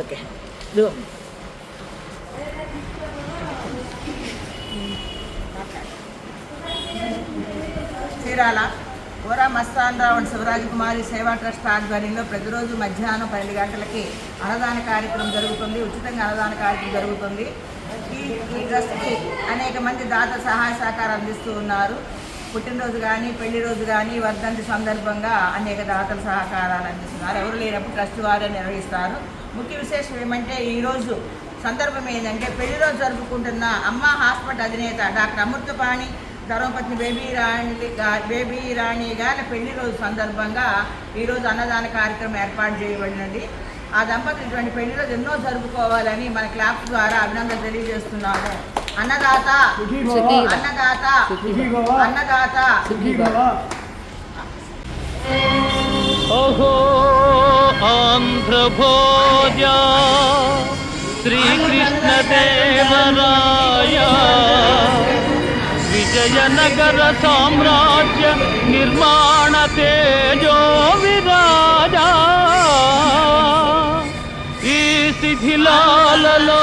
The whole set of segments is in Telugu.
ఓకే. ఇదిగో. చీరాల ఓరా మస్తాన్ రావు శివరాజ్ శివరాజ కుమారి సేవా ట్రస్ట్ ఆధ్వర్యంలో ప్రతిరోజు మధ్యాహ్నం పన్నెండు గంటలకి అన్నదాన కార్యక్రమం జరుగుతుంది. ఉచితంగా అన్నదాన కార్యక్రమం జరుగుతుంది. ఈ ఈ ట్రస్ట్కి అనేక మంది దాత సహాయ సహకారం అందిస్తూ ఉన్నారు. పుట్టినరోజు కానీ పెళ్ళి రోజు కానీ వర్ధంతి సందర్భంగా అనేక దాతల సహకారాలు అందిస్తున్నారు. ఎవరు లేనప్పుడు ట్రస్ట్ వారే నిర్వహిస్తారు. ముఖ్య విశేషం ఏమంటే ఈరోజు సందర్భం ఏంటంటే పెళ్ళి రోజు జరుపుకుంటున్న అమ్మ హాస్పిటల్ అధినేత డాక్టర్ అమృతపాణి ధర్మపత్ని బేబీ రాణి బేబీ రాణి గారి పెళ్ళి రోజు సందర్భంగా ఈరోజు అన్నదాన కార్యక్రమం ఏర్పాటు చేయబడినది. ఆ దంపతులు ఇటువంటి పెళ్ళి రోజు ఎన్నో జరుపుకోవాలని మన క్లాప్ ద్వారా అభినందన తెలియజేస్తున్నాము. అన్నదాత అన్నదాత అన్నదాత. अहो विजयनगर साम्राज्य निर्माण तेजो विराजा। ईशिथिलालो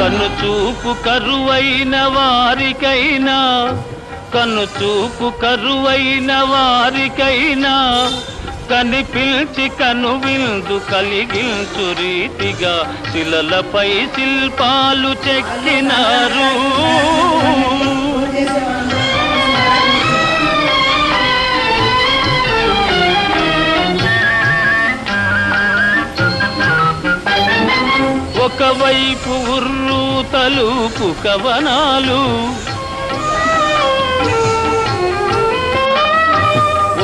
కన్ను చూపు కరువైన వారికైనా కన్ను చూపు కరువైన వారికైనా కనిపించి కను విందు కలిగించు రీతిగా శిలలపై శిల్పాలు చెక్కినారు. ఒకవైపు ఉర్రు తలుపు కవనాలు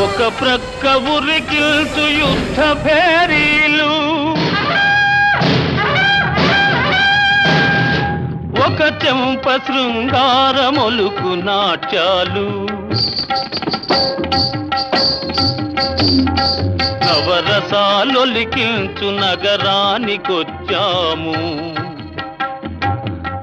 ఒక ప్రక్క ఉరికిల్చు యుద్ధ భేరీలు. ఒక చెంప శృంగారమొలుకు నాట్యాలు. నవరసాలొలికించు నగరానికొచ్చాము.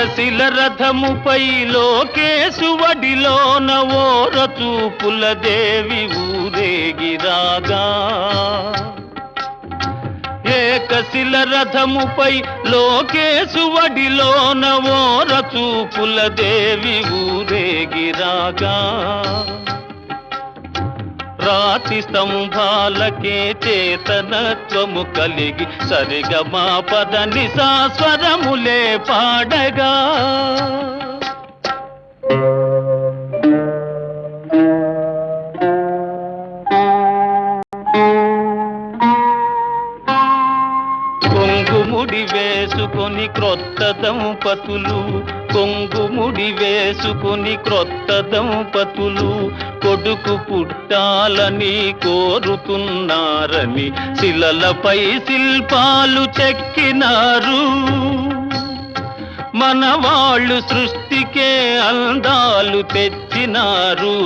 ఏకశిల రథముపై లోకేశువడిలోన ఓ చూపుల దేవి ఊరేగిరాగా ఏకశిల రథముపై లోకేశువడిలోన ఓ చూపుల దేవి ఊరేగిరాగా రాతి స్తంభాలకే చేతనత్వము కలిగి సరిగా మా పదని సాస్వరములే పాడగా. కొంగుముడి వేసుకొని క్రొత్త దంపతులు కొంగుముడి వేసుకుని క్రొత్త దంపతులు కొడుకు పుట్టాలని కోరుతున్నారని శిలలపై శిల్పాలు చెక్కినారు. మన వాళ్ళు సృష్టికే అందాలు తెచ్చినారు.